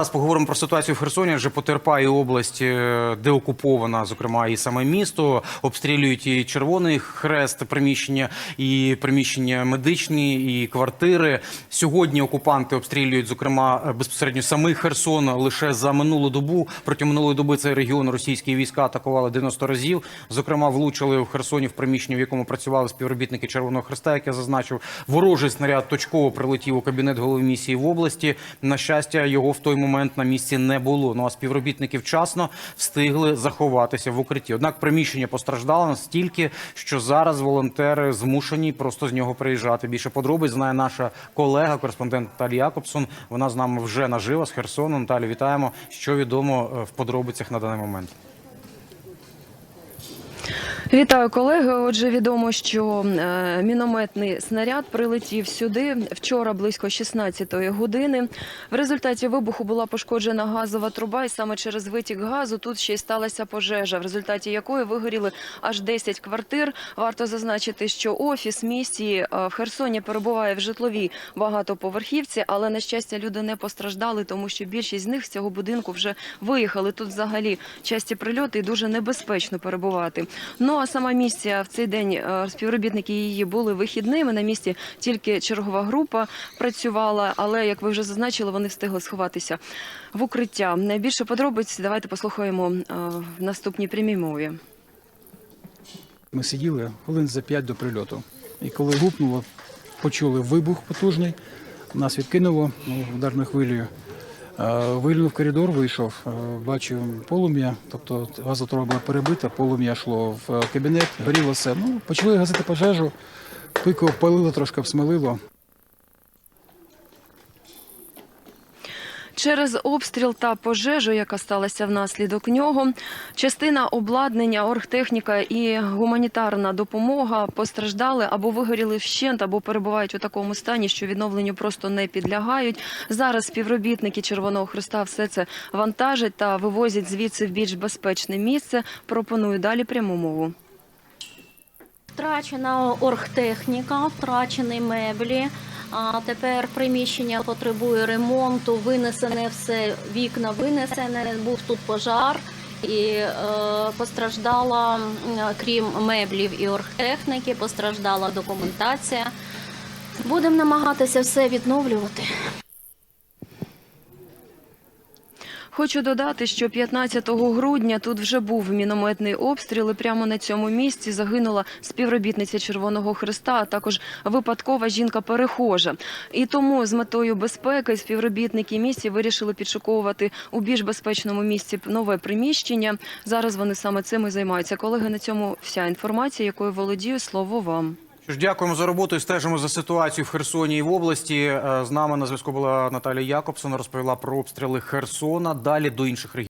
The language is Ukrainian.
Зараз поговоримо про ситуацію в Херсоні. Вже потерпає область, е, де окупована, зокрема, і саме місто. Обстрілюють і Червоний Хрест, приміщення, і приміщення медичні, і квартири. Сьогодні окупанти обстрілюють, зокрема, е, безпосередньо самий Херсон. Лише за минулу добу. Протягом минулої доби цей регіон російські війська атакували 90 разів. Зокрема, влучили в Херсоні в приміщенні, в якому працювали співробітники Червоного Хреста, як я зазначив. Ворожий снаряд точково прилетів у кабінет голови місії в області. На щастя, його в той момент на місці не було. Ну а співробітники вчасно встигли заховатися в укритті. Однак приміщення постраждало настільки, що зараз волонтери змушені просто з нього приїжджати. Більше подробиць знає наша колега, кореспондент Наталі Якобсон. Вона з нами вже нажива з Херсону. Наталі, вітаємо. Що відомо е, в подробицях на даний момент? Вітаю колеги. Отже, відомо, що е, мінометний снаряд прилетів сюди вчора близько 16-ї години. В результаті вибуху була пошкоджена газова труба, і саме через витік газу тут ще й сталася пожежа, в результаті якої вигоріли аж 10 квартир. Варто зазначити, що офіс місії е, в Херсоні перебуває в житловій багатоповерхівці, але на щастя люди не постраждали, тому що більшість з них з цього будинку вже виїхали. Тут взагалі часті прильоти і дуже небезпечно перебувати. Ну а сама місія в цей день е, співробітники її були вихідними. На місці тільки чергова група працювала, але як ви вже зазначили, вони встигли сховатися в укриття. Найбільше подробиць давайте послухаємо е, в наступній прямій мові. Ми сиділи хвилин за п'ять до прильоту. І коли гупнуло, почули вибух потужний, нас відкинуло ну, ударною хвилею. Е, Вильнув коридор, вийшов, бачив бачу полум'я, тобто газотруба була перебита, полум'я йшло в кабінет, горіло все. Ну, почали гасити пожежу, пико палило, трошки обсмелило. Через обстріл та пожежу, яка сталася внаслідок нього, частина обладнання, оргтехніка і гуманітарна допомога постраждали або вигоріли вщент, або перебувають у такому стані, що відновленню просто не підлягають. Зараз співробітники Червоного Христа все це вантажать та вивозять звідси в більш безпечне місце. Пропоную далі пряму мову. Втрачена оргтехніка, втрачені меблі. А тепер приміщення потребує ремонту, винесене все, вікна винесене, був тут пожар і е, постраждала, крім меблів і оргтехніки, постраждала документація. Будемо намагатися все відновлювати. Хочу додати, що 15 грудня тут вже був мінометний обстріл. і Прямо на цьому місці загинула співробітниця Червоного Христа, а також випадкова жінка-перехожа. І тому з метою безпеки співробітники місії вирішили підшуковувати у більш безпечному місці нове приміщення. Зараз вони саме цим і займаються. Колеги, на цьому вся інформація, якою володію, слово вам. Що ж, дякуємо за роботу і стежимо за ситуацією в Херсоні і в області. Е, З нами на зв'язку була Наталія Якобсон. Розповіла про обстріли Херсона. Далі до інших регіонів.